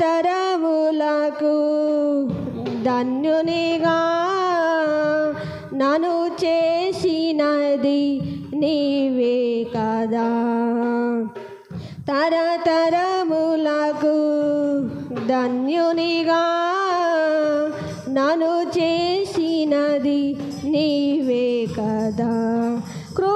తరములకు ధన్యునిగా నను చేసినది నీవే కదా. తరతరములకు ధన్యునిగా నను చేసినది నీవే కదా. కృ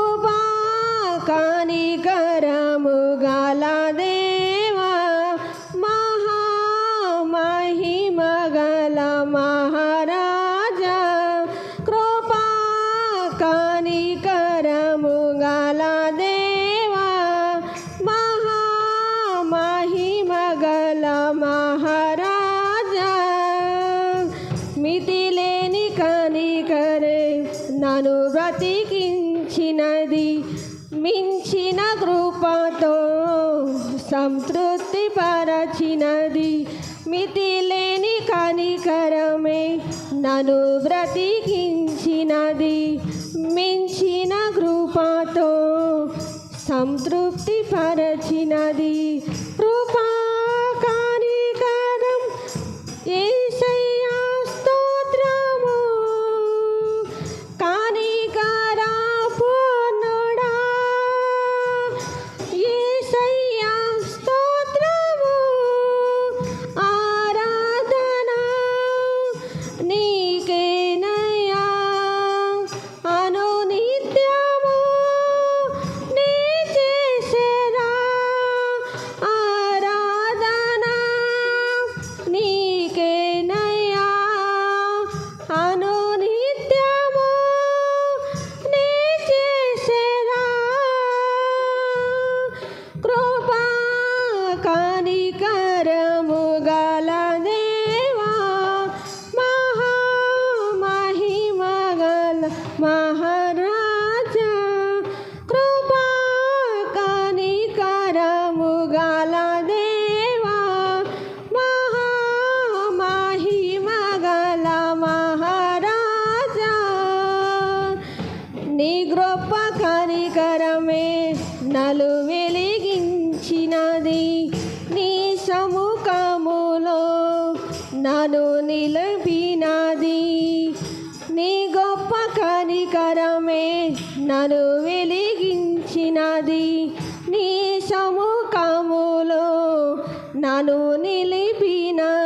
మితిలేని కనికరే నన్ను బ్రతికించినది మించిన కృపతో సంతృప్తి పరచినది మితిలేని కనికరమే నన్ను బ్రతికించినది మించిన కృపతో సంతృప్తి పరచినది సముఖములో నను నిలిపినది నీ గొప్ప కనికరమే నన్ను వెలిగించినది. నీ సముఖములో నను నిలిపినది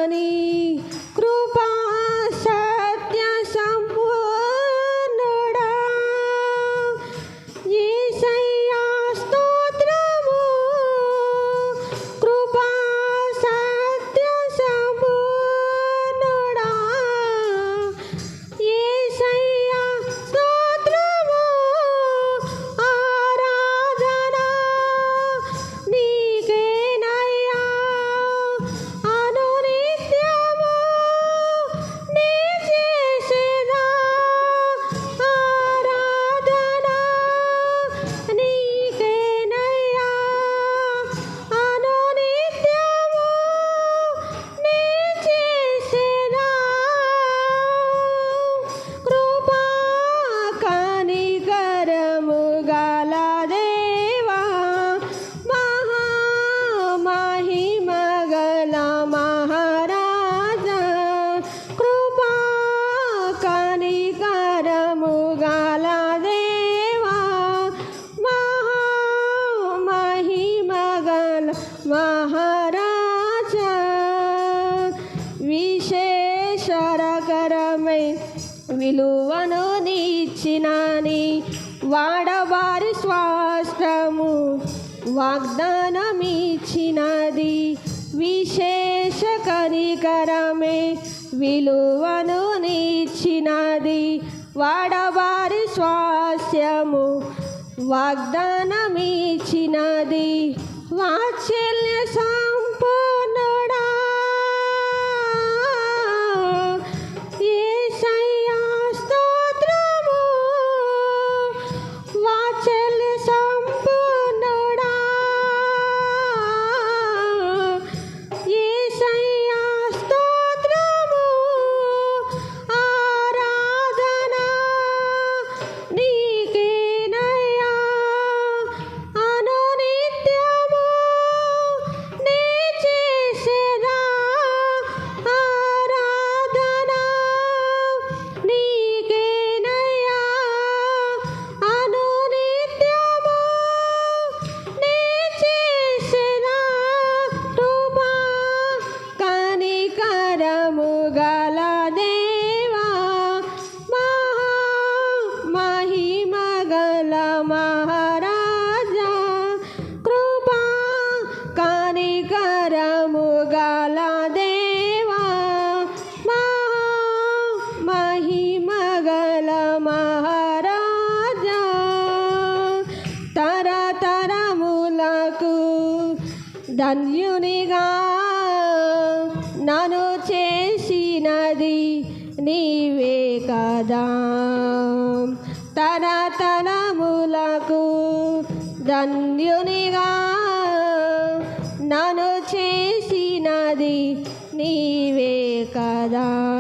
గల మహారాజా విశేషరకరమై విలువను నీచినని వాడవారి స్వాస్థము వాగ్దానమిచ్చినది. విశేష కనికరమే విలువను నీచినది వాడవారి స్వాస్యము వాగ్దానమిచ్చినది. वहाँ चेलने सा ధన్యునిగా నను చేసినది నీవే కదా. తన తనములకు ధన్యునిగా నను చేసినది నీవే కదా.